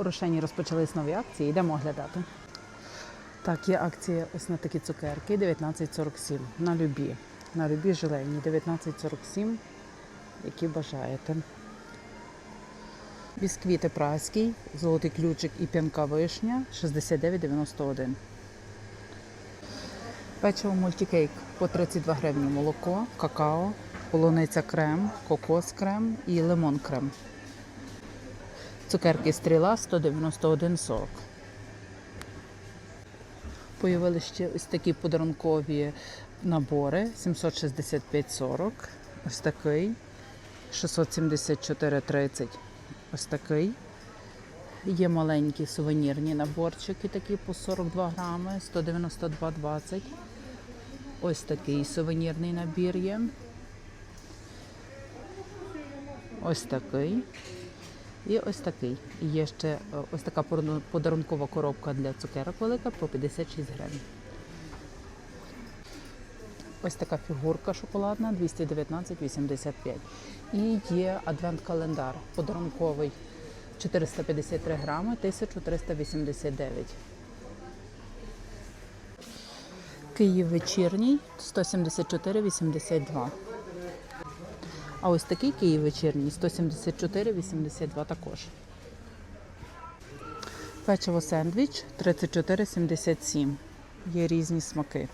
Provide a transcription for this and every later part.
У Рошені розпочались нові акції, йдемо оглядати. Так, є акція ось на такі цукерки 19,47 на любі. На любі желейні 19,47, які бажаєте. Бісквіти праський, золотий ключик і п'янка вишня 69,91. Печиво мультикейк по 32 гривні молоко, какао, полуниця крем, кокос крем і лимон крем. Цукерки стріла 191,40. Появилися ще ось такі подарункові набори 765,40. Ось такий. 674,30. Ось такий. Є маленькі сувенірні наборчики, такі по 42 грами, 192,20. Ось такий сувенірний набір є. Ось такий. І ось такий. І є ще е, ось така подарункова коробка для цукерок велика по 56 гривень. Ось така фігурка шоколадна 219,85. І є адвент-календар подарунковий 453 грами 1389. Київ вечірній 174,82. А ось такий Київ вечірній 174,82 також. Печиво сендвіч 34,77. Є різні смаки.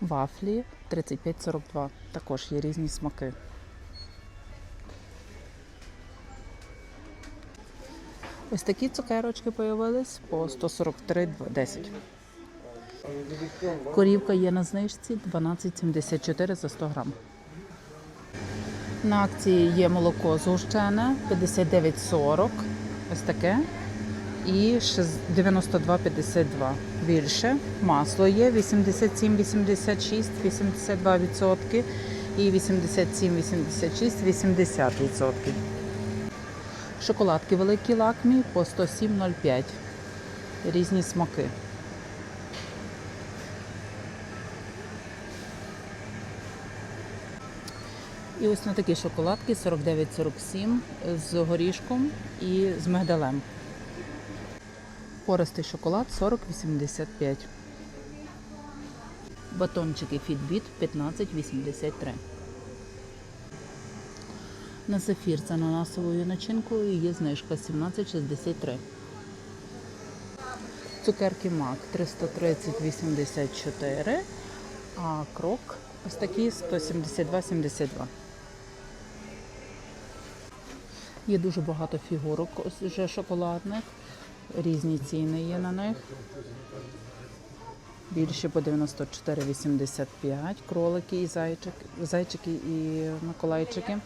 Вафлі 35,42. Також є різні смаки. Ось такі цукерочки появились по 143,10. Корівка є на знижці 12,74 за 100 грам. На акції є молоко згущене 59,40. Ось таке. І 92,52 більше. Масло є 87,86, 82% і 87,86, 80%. Шоколадки великі лакмі по 107,05. Різні смаки. І ось на такі шоколадки 49,47 з горішком і з мигдалем. Пористий шоколад 40,85. Батончики Fitbit 15,83. На зефір з ананасовою начинкою є знижка 17,63. Цукерки Мак 330,84, а крок ось такі 172,72. Є дуже багато фігурок вже шоколадних. Різні ціни є на них. Більше по 94,85. Кролики і зайчики, зайчики і миколайчики.